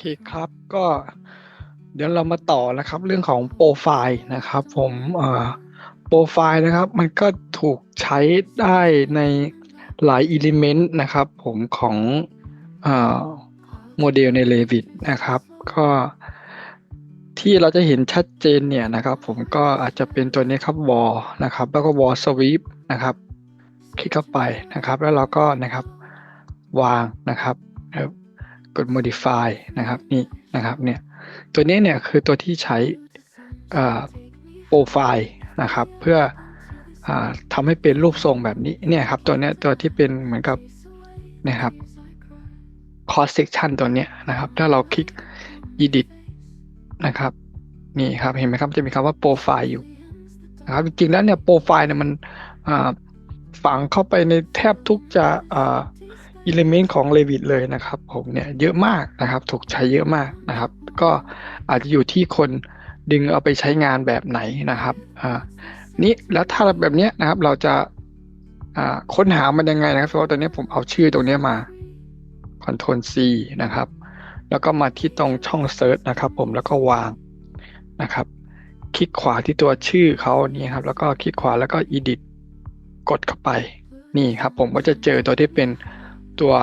เคครับก็เดี๋ยวเรามาต่อนะครับ เรื่องของโปรไฟล์นะครับ ผมเอ่อโปรไฟล์นะครับ มันก็ถูกใช้ได้ในหลายอิเลเมนต์นะครับ ผมของโมเดลใน Revit นะครับ ก็ที่เราจะเห็นชัดเจนเนี่ยนะครับ ผมก็อาจจะเป็นตัวนี้ครับ wall นะครับ แล้วก็ wall sweep นะครับ คลิกเข้าไปนะครับ แล้วเราก็นะครับวางนะครับ กด modify นะครับนี่นะครับเนี่ยตัวนี้เนี่ยคือตัวที่ใช้โปรไฟล์นะครับ เพื่ออทำให้เป็นรูปทรงแบบนี้เนี่ยครับตัวนี้ตัวที่เป็นเหมือนกับนะครับ cross section ตัวนี้นะครับ ถ้าเราคลิก edit นะครับนี่ครับเห็นไหมครับจะมีคำว่าโปรไฟล์อยู่นะครับจริงๆแล้วเนี่ยโปรไฟล์เนี่ยมันฝังเข้าไปในแทบทุกจะ อิเลเมนต์ของ Revit เลยนะครับ ผมเนี่ยเยอะมากนะครับ ถูกใช้เยอะมากนะครับ ก็อาจจะอยู่ที่คนดึงเอาไปใช้งานแบบไหนนะครับอ่านี่แล้วถ้าแบบเนี้ยนะครับ เราจะอ่าค้นหามันยังไงนะครับเพราะตอนนี้ผมเอาชื่อตรงนี้มา Ctrl C นะครับ แล้วก็มาที่ตรงช่อง Search นะครับผมแล้วก็วางนะครับ คลิกขวาที่ตัวชื่อเขานี่ครับ แล้วก็คลิกขวาแล้วก็ Edit กดเข้าไปนี่ครับ ผมก็จะเจอตัวที่เป็น ตัว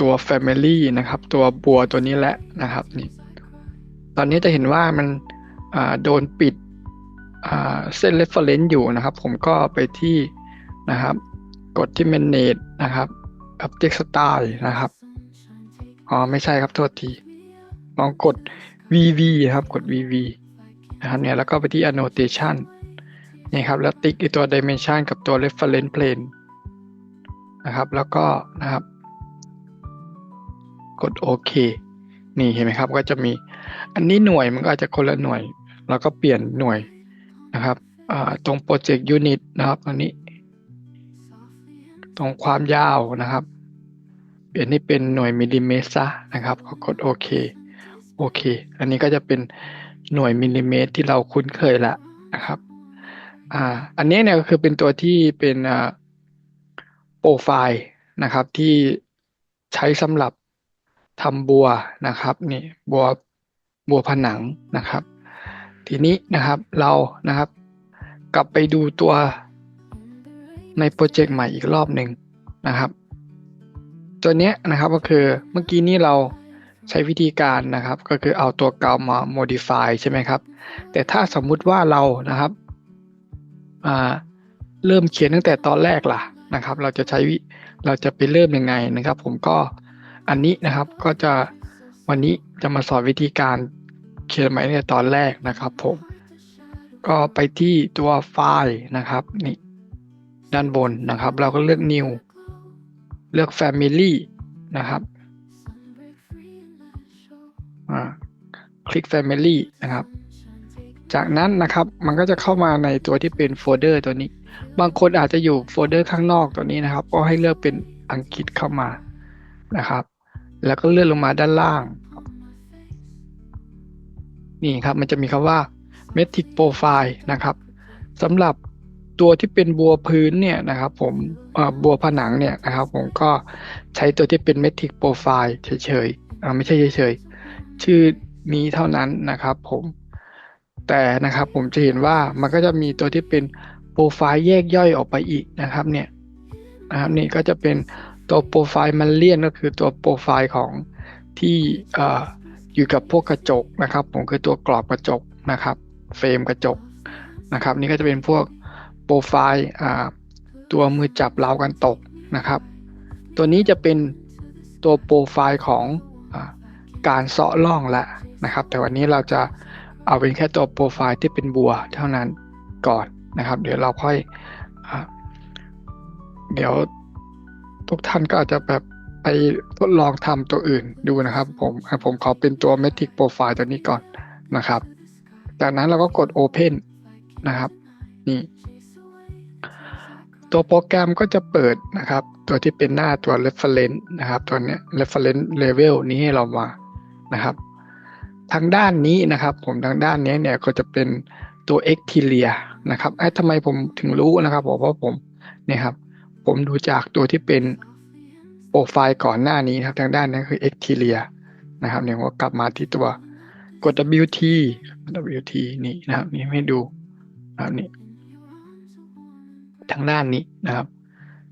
ตัว Family นะครับ ตัวบัวตัวนี้แหละนะครับนี่ตอนนี้จะเห็นว่ามันโดนปิดเส้น reference อยู่นะครับ ผมก็ไปที่นะครับ กดที่ manage นะครับ object style นะครับอ๋อไม่ใช่ครับโทษทีลองกด vv ครับกด vv นะครับเนี่ยแล้วก็ไปที่ annotation นี่ครับแล้วติ๊กตัว dimension กับตัว reference plane นะครับ แล้วก็นะครับ กดโอเค นี่เห็นไหมครับ ก็จะมี อันนี้หน่วยมันก็อาจจะคนละหน่วยเราก็เปลี่ยนหน่วยนะครับตรง project unit นะครับอันนี้ ตรงความยาวนะครับ เปลี่ยนให้เป็นหน่วยมิลลิเมตรซะนะครับก็กดโอเคโอเค อันนี้ก็จะเป็นหน่วยมิลลิเมตรที่เราคุ้นเคยละนะครับ อ่า อันนี้เนี่ยก็คือเป็นตัวที่เป็นอ่า รไฟล์นะครับที่ใช้สำหรับทำบัวนะครับนี่บัวบัวผนังนะครับ ทีนี้นะครับเรานะครับ กลับไปดูตัวในโปรเจกต์ใหม่อีกรอบหนึ่งนะครับ ตัวนี้นะครับก็คือเมื่อกี้นี้เราใช้วิธีการนะครับก็คือเอาตัวเก่ามา modify ใช่ไหมครับ แต่ถ้าสมมุติว่าเรานะครับเริ่มเขียนตั้งแต่ตอนแรกล่ะ นะครับ เราจะใช้เราจะไปเริ่มยังไงนะครับ ผมก็อันนี้นะครับก็จะวันนี้จะมาสอนวิธีการเขียนใหม่ตั้งแต่ตอนแรกนะครับ ผม ก็ไปที่ตัวไฟล์นะครับนี่ด้านบนนะครับ เราก็เลือก new เลือก family นะครับคลิก family นะครับ จากนั้นนะครับมันก็จะเข้ามาในตัวที่เป็นโฟลเดอร์ตัวนี้ บางคนอาจจะอยู่โฟลเดอร์ข้างนอกตัวนี้นะครับ ก็ให้เลือกเป็นอังกฤษเข้ามานะครับ แล้วก็เลื่อนลงมาด้านล่าง นี่ครับมันจะมีคำว่า metric profile นะครับสำหรับตัวที่เป็นบัวพื้นเนี่ยนะครับ ผมบัวผนังเนี่ยนะครับ ผมก็ใช้ตัวที่เป็น metric profile เฉยๆไม่ใช่เฉยๆชื่อนี้เท่านั้นนะครับ ผมแต่นะครับผมจะเห็นว่ามันก็จะมีตัวที่เป็น โปรไฟล์แยกย่อยออกไปอีกนะครับเนี่ยนะครับนี่ก็จะเป็นตัวโปรไฟล์มันเลียนก็คือตัวโปรไฟล์ของที่อยู่กับพวกกระจกนะครับ ผมคือตัวกรอบกระจกนะครับเฟรมกระจกนะครับ นี่ก็จะเป็นพวกโปรไฟล์ตัวมือจับราวกันตกนะครับ ตัวนี้จะเป็นตัวโปรไฟล์ของอการเสาะล่องละนะครับ แต่วันนี้เราจะเอาเป็นแค่ตัวโปรไฟล์ที่เป็นบัวเท่านั้นก่อน นะครับ เดี๋ยวเราค่อยอเดี๋ยวทุกท่านก็อาจจะแบบไปทดลองทำตัวอื่นดูนะครับ ผมผมขอเป็นตัว Metric Profile ตัวนี้ก่อนนะครับ จากนั้นเราก็กด Open นะครับ นี่ ตัวโปรแกรมก็จะเปิดนะครับ ตัวที่เป็นหน้าตัว reference นะครับ ตัวนี้ reference level นี้ให้เรามานะครับ ทางด้านนี้นะครับ ผมทางด้านนี้เนี่ยก็จะเป็น ตัว exterior นะครับไอ้ทำไมผมถึงรู้นะครับเพราะว่าผมเนี่ยครับผมดูจากตัวที่เป็นโปรไฟล์ก่อนหน้านี้นครับทางด้านนั้นคือ exterior นะครับเนี่ยผมก็กลับมาที่ตัวกด WT WT นี่นะครับนี่ให้ดูนะครับนี่ทางด้านนี้นะครับ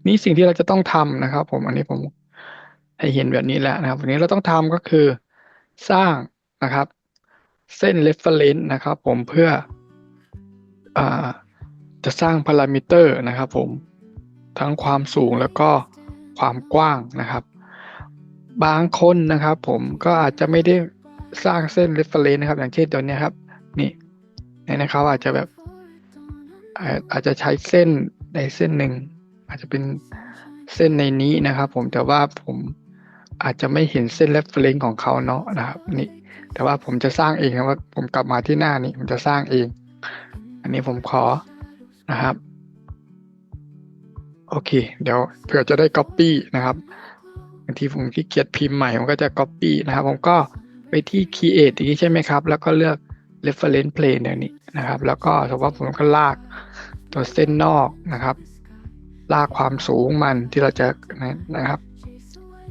นี่สิ่งที่เราจะต้องทำนะครับ ผมอันนี้ผมให้เห็นแบบนี้แล้วนะครับวันนี้เราต้องทำก็คือสร้างนะครับ เส้น reference นะครับ ผมเพื่อ จะสร้างพารามิเตอร์นะครับผมทั้งความสูงแล้วก็ความกว้างนะครับ บางคนนะครับผมก็อาจจะไม่ได้สร้างเส้น reference นะครับ อย่างเช่นตัวนี้ครับ นี่นี่นะครับอาจจะแบบอาอาจจะใช้เส้นในเส้นหนึ่งอาจจะเป็นเส้นในนี้นะครับ ผมแต่ว่าผมอาจจะไม่เห็นเส้น reference ของเขาเนาะนะครับ นี่ แต่ว่าผมจะสร้างเองนะว่าผมกลับมาที่หน้านี้ผมจะสร้างเอง อันนี้ผมขอนะครับ โอเค เดี๋ยวเผื่อจะได้ copy นะครับบางทีผมขี้เกียจพิมพ์ใหม่ผมก็จะ copy นะครับ ผมก็ไปที่ create อย่างนี้ใช่ไหมครับ แล้วก็เลือก reference plane อย่างนี้นะครับ แล้วก็สมมติว่าผมก็ลากตัวเส้นนอกนะครับ ลากความสูงมันที่เราจะนะครับ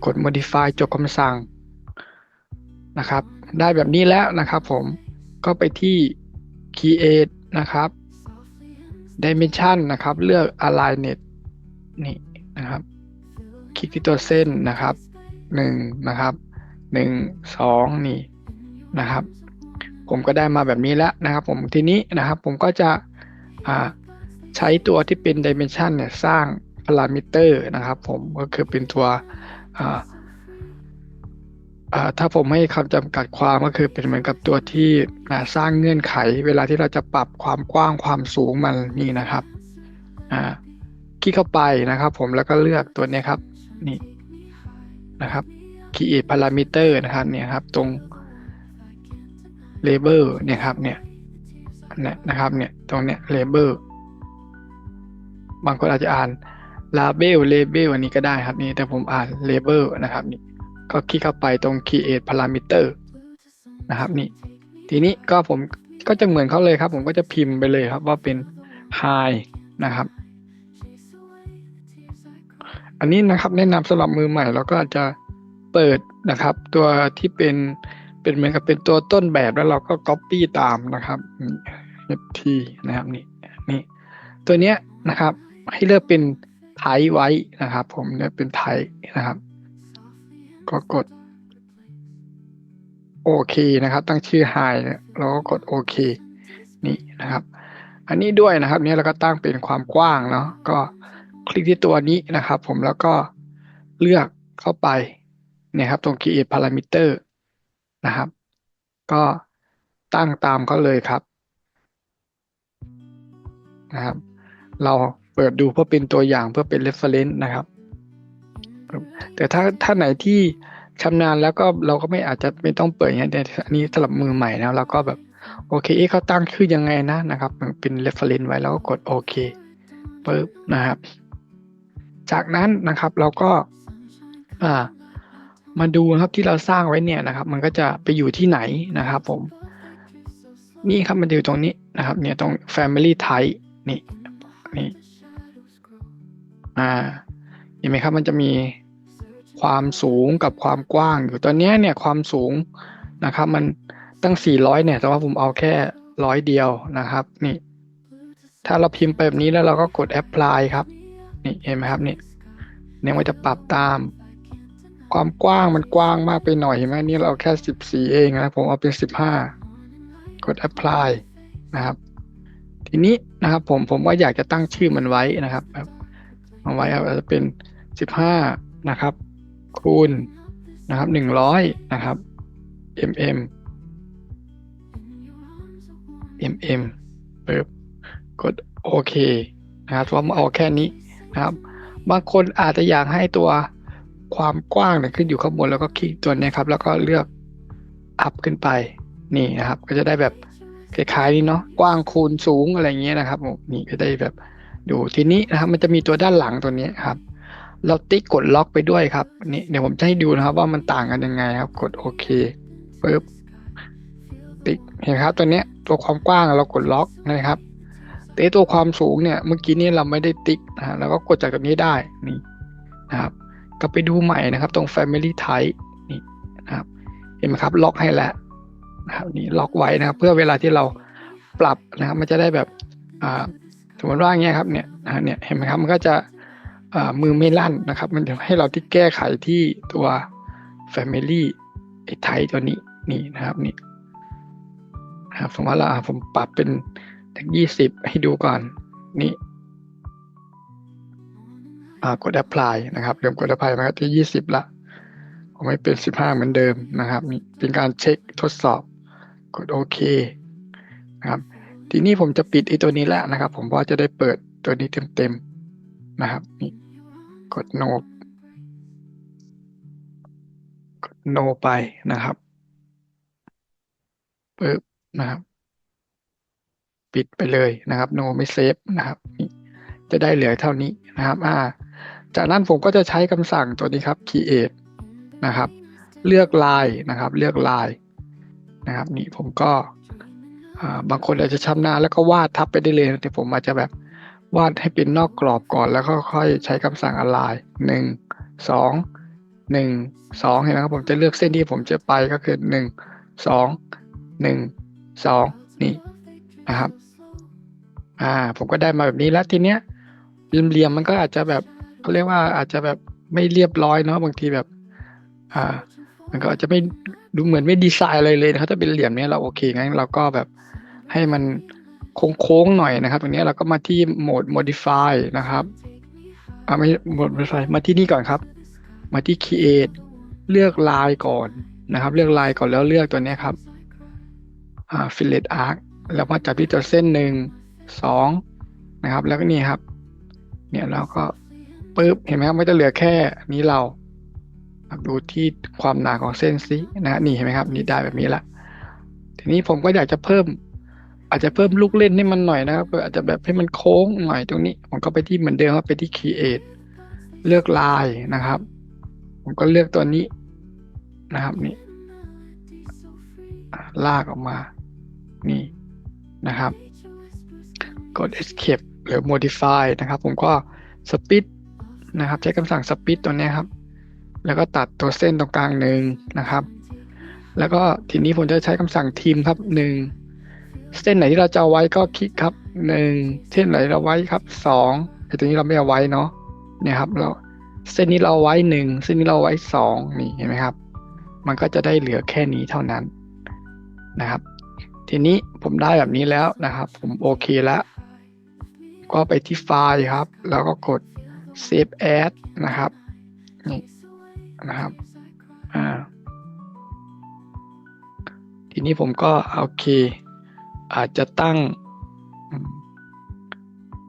กด modify จบคำสั่งนะครับ ได้แบบนี้แล้วนะครับผมก็ไปที่ create นะครับ dimension นะครับเลือก alignment นี่นะครับ คลิกที่ตัวเส้นนะครับหนึ่งนะครับหนึ่งสองนี่นะครับ ผมก็ได้มาแบบนี้แล้วนะครับผมทีนี้นะครับผมก็จะใช้ตัวที่เป็น dimension เนี่ยสร้างพารามิเตอร์นะครับผมก็คือเป็นตัวอ่า ถ้าผมให้คำจำกัดความก็คือเป็นเหมือนกับตัวที่สร้างเงื่อนไข เวลาที่เราจะปรับความกว้างความสูงมันนี่นะครับคลิกเข้าไปนะครับ ผมแล้วก็เลือกตัวนี้ครับนี่นะครับ create parameter นะครับเนี่ยครับตรง label เนี่ยครับเนี่ยเนี่ยนะครับเนี่ยตรงเนี้ย label บางคนอาจจะอ่าน label label อันนี้ก็ได้ครับนี่แต่ผมอ่าน label นะครับนี่ ก็คลิกเข้าไปตรง create parameter นะครับนี่ ทีนี้ก็ผมก็จะเหมือนเขาเลยครับ ผมก็จะพิมพ์ไปเลยครับว่าเป็น high นะครับ อันนี้นะครับแนะนำสำหรับมือใหม่เราก็อาจจะเปิดนะครับ ตัวที่เป็นเป็นเหมือนกับเป็นตัวต้นแบบแล้วเราก็ copy ตามนะครับ ft นะครับนี่นี่ตัวเนี้ยนะครับ ให้เลือกเป็นไทไว้นะครับ ผมเนี่ยเป็นไทนะครับ ก็กดโอเคนะครับ ตั้งชื่อ high เนี่ยเราก็กดโอเคนี่นะครับ อันนี้ด้วยนะครับเนี่ยเราก็ตั้งเป็นความกว้างเนาะก็คลิกที่ตัวนี้นะครับ ผมแล้วก็เลือกเข้าไปเนี่ยครับ ตรง create parameter นะครับ ก็ตั้งตามเขาเลยครับนะครับ เราเปิดดูเพื่อเป็นตัวอย่างเพื่อเป็น reference นะครับ แต่ถ้าถ้าไหนที่ชำนาญแล้วก็เราก็ไม่อาจจะไม่ต้องเปิดอย่างนี้แต่อันนี้สำหรับมือใหม่นะเราก็แบบโอเคเขาตั้งชื่อยังไงนะนะครับเป็น reference ไว้แล้วก็กดโอเคปึ๊บนะครับ จากนั้นนะครับเราก็อ่ามาดูนะครับที่เราสร้างไว้เนี่ยนะครับ มันก็จะไปอยู่ที่ไหนนะครับ ผม นี่ครับมันอยู่ตรงนี้นะครับ เนี่ยตรง family type นี่นี่อ่าเห็นไหมครับมันจะมี ความสูงกับความกว้างอยู่ตอนนี้เนี่ยความสูงนะครับ มันตั้ง 400 เนี่ย แต่ว่าผมเอาแค่ร้อยเดียวนะครับนี่ ถ้าเราพิมพ์ไปแบบนี้แล้วเราก็กด apply ครับ นี่เห็นไหมครับนี่เนี่ยมันจะปรับตาม ความกว้างมันกว้างมากไปหน่อยเห็นไหมนี่เราแค่สิบสี่เองนะผมเอาเป็นสิบห้ากด apply นะครับ ทีนี้นะครับผมผมว่าอยากจะตั้งชื่อมันไว้นะครับเอาไว้อาจจะเป็นสิบห้านะครับ คูณนะครับหนึ่งร้อยนะครับ mm mm ปึ๊บกดโอเคนะครับว่าเอาแค่นี้นะครับ บางคนอาจจะอยากให้ตัวความกว้างเนี่ยขึ้นอยู่ข้างบนแล้วก็คลิกตัวนี้ครับ แล้วก็เลือกอัพขึ้นไปนี่นะครับ ก็จะได้แบบคล้ายๆนี้เนาะกว้างคูณสูงอะไรเงี้ยนะครับนี่ก็ได้แบบดูทีนี้นะครับ มันจะมีตัวด้านหลังตัวนี้ครับ เราติ๊กกดล็อกไปด้วยครับนี่เดี๋ยวผมจะให้ดูนะครับว่ามันต่างกันยังไงครับ กดโอเคปึ๊บติ๊กเห็นครับตัวเนี้ยตัวความกว้างเรากดล็อกนะครับแต่ตัวความสูงเนี่ยเมื่อกี้นี้เราไม่ได้ติ๊กนะฮะเราก็กดจากตรงนี้ได้นี่นะครับกลับไปดูใหม่นะครับ ตรง Family Type นี่นะครับ เห็นไหมครับล็อกให้แล้วนะครับนี่ล็อกไว้นะครับ เพื่อเวลาที่เราปรับนะครับ มันจะได้แบบอ่าสมมติว่าอย่างเงี้ยครับเนี่ยนะเนี่ยเห็นไหมครับมันก็จะ มือไม่ลั่นนะครับ มันจะให้เราที่แก้ไขที่ตัว Family ไอ้ไทยตัวนี้นี่นะครับนี่นะครับสมมติว่าเราผมปรับเป็นถึงยี่สิบให้ดูก่อนนี่กด apply นะครับเริ่มกด apply มันก็จะยี่สิบละผมไม่เป็นสิบห้าเหมือนเดิมนะครับนี่เป็นการเช็คทดสอบกดโอเคนะครับทีนี้ผมจะปิดไอ้ตัวนี้แล้วนะครับ ผมว่าจะได้เปิดตัวนี้เต็มๆนะครับนี่ กด no กด no ไปนะครับปึ๊บนะครับ ปิดไปเลยนะครับ no ไม่เซฟนะครับนี่จะได้เหลือเท่านี้นะครับอ่าจากนั้นผมก็จะใช้คำสั่งตัวนี้ครับ create นะครับ เลือกลายนะครับ เลือกลายนะครับ นี่ผมก็อ่าบางคนอาจจะชำนาญแล้วก็วาดทับไปได้เลยแต่ผมอาจจะแบบ วาดให้เป็นนอกกรอบก่อนแล้วก็ค่อยใช้คำสั่ง align หนึ่งสองหนึ่งสองเห็นไหมครับผมจะเลือกเส้นที่ผมจะไปก็คือหนึ่งสองหนึ่งสองนี่นะครับอ่าผมก็ได้มาแบบนี้แล้วทีเนี้ยเหลี่ยมมันก็อาจจะแบบเขาเรียกว่าอาจจะแบบไม่เรียบร้อยเนาะบางทีแบบอ่ามันก็อาจจะไม่ดูเหมือนไม่ดีไซน์อะไรเลยนะครับถ้าเป็นเหลี่ยมเนี้ยเราโอเคงั้นเราก็แบบให้มัน โค้งๆหน่อยนะครับตรงนี้เราก็มาที่โหมด modify นะครับอาไม่โหมด modify มาที่นี่ก่อนครับ มาที่ create เลือกลายก่อนนะครับ เลือกลายก่อนแล้วเลือกตัวนี้ครับอ่า fillet arc แล้วมาจับที่ตัวเส้นหนึ่งสองนะครับ แล้วก็นี่ครับ เนี่ยเราก็ปึ๊บเห็นไหมครับไม่จะเหลือแค่นี้เราดูที่ความหนาของเส้นซินะฮะนี่เห็นไหมครับ นี่ได้แบบนี้ละทีนี้ผมก็อยากจะเพิ่ม อาจจะเพิ่มลูกเล่นให้มันหน่อยนะครับอาจจะแบบให้มันโค้งหน่อยตรงนี้ ผมก็ไปที่เหมือนเดิมครับไปที่ create เลือกลายนะครับ ผมก็เลือกตัวนี้นะครับนี่ลากออกมานี่นะครับ กด escape หรือ modify นะครับ ผมก็ speed นะครับ ใช้คำสั่ง speed ตัวนี้ครับ แล้วก็ตัดตัวเส้นตรงกลางหนึ่งนะครับ แล้วก็ทีนี้ผมจะใช้คำสั่งทีมครับหนึ่ง เส้นไหนที่เราจะเอาไว้ก็คลิกครับหนึ่งเส้นไหนเราไว้ครับสองแต่ตัวนี้เราไม่เอาไว้เนาะเนี่ยครับเราเส้นนี้เราไว้หนึ่งเส้นนี้เราไว้สองนี่เห็นไหมครับ มันก็จะได้เหลือแค่นี้เท่านั้นนะครับ ทีนี้ผมได้แบบนี้แล้วนะครับ ผมโอเคแล้วก็ไปที่ไฟล์ครับ แล้วก็กด save as นะครับนี่นะครับอ่าทีนี้ผมก็โอเค อาจจะตั้ง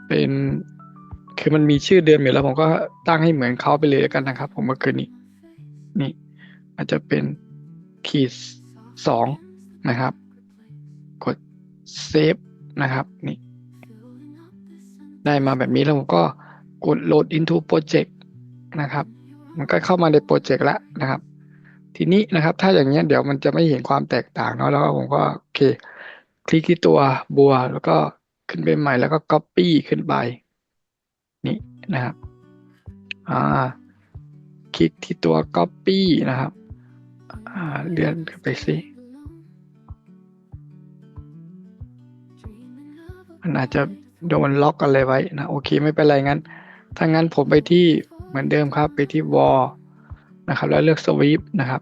เป็น คือมันมีชื่อเดิมอยู่แล้ว ผมก็ตั้งให้เหมือนเขาไปเลยแล้วกันนะครับ ผมก็คือนี่นี่ อาจจะเป็นขีดสองนะครับ กดเซฟนะครับนี่ ได้มาแบบนี้แล้วผมก็กด load into project นะครับ มันก็เข้ามาในโปรเจกต์แล้วนะครับ ทีนี้นะครับ ถ้าอย่างเงี้ยเดี๋ยวมันจะไม่เห็นความแตกต่างเนาะแล้วผมก็โอเค คลิกที่ตัวบัวแล้วก็ขึ้นไปใหม่แล้วก็ copy ขึ้นไป นี่นะครับอ่าคลิกที่ตัว copy นะครับอ่าเลื่อนขึ้นไปสิมันอาจจะโดนล็อกอะไรไว้นะ โอเคไม่เป็นไรงั้น ถ้างั้นผมไปที่เหมือนเดิมครับ ไปที่ wall นะครับ แล้วเลือก sweep นะครับ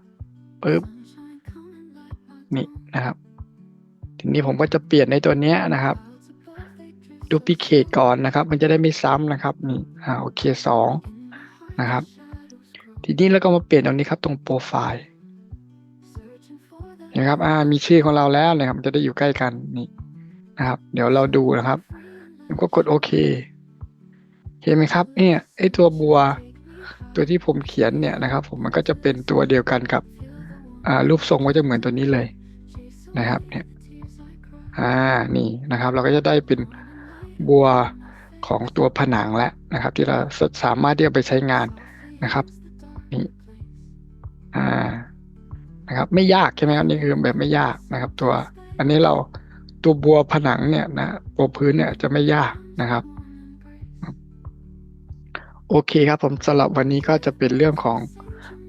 ปึ๊บนี่นะครับ ทีนี้ผมก็จะเปลี่ยนในตัวเนี้ยนะครับ duplicate ก่อนนะครับ มันจะได้ไม่ซ้ำนะครับนี่อ่าโอเคสองนะครับ ทีนี้แล้วก็มาเปลี่ยนตรงนี้ครับ ตรงโปรไฟล์นะครับอ่ามีชื่อของเราแล้วนะครับจะได้อยู่ใกล้กันนี่นะครับ เดี๋ยวเราดูนะครับผมก็กดโอเคเห็นไหมครับเนี่ยไอตัวบัว ตัวที่ผมเขียนเนี่ยนะครับ ผมมันก็จะเป็นตัวเดียวกันกับอ่ารูปทรงก็จะเหมือนตัวนี้เลยนะครับเนี่ย อ่านี่นะครับ เราก็จะได้เป็นบัวของตัวผนังแล้วนะครับ ที่เราสามารถที่จะไปใช้งานนะครับนี่อ่านะครับ ไม่ยากใช่ไหมครับนี่คือแบบไม่ยากนะครับ ตัว อันนี้เราตัวบัวผนังเนี่ยนะบัวพื้นเนี่ยจะไม่ยากนะครับ โอเคครับผมสำหรับวันนี้ก็จะเป็นเรื่องของ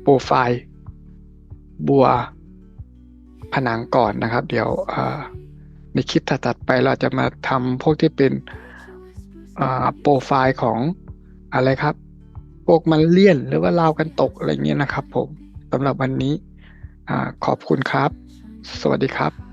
โปรไฟล์บัวผนังก่อนนะครับ เดี๋ยวอ่อ ในคลิปถัดๆไปเราจะมาทำพวกที่เป็นอ่าโปรไฟล์ของอะไรครับพวกมันเลี่ยนหรือว่าลาวกันตกอะไรเงี้ยนะครับผมสำหรับวันนี้อขอบคุณครับ สวัสดีครับ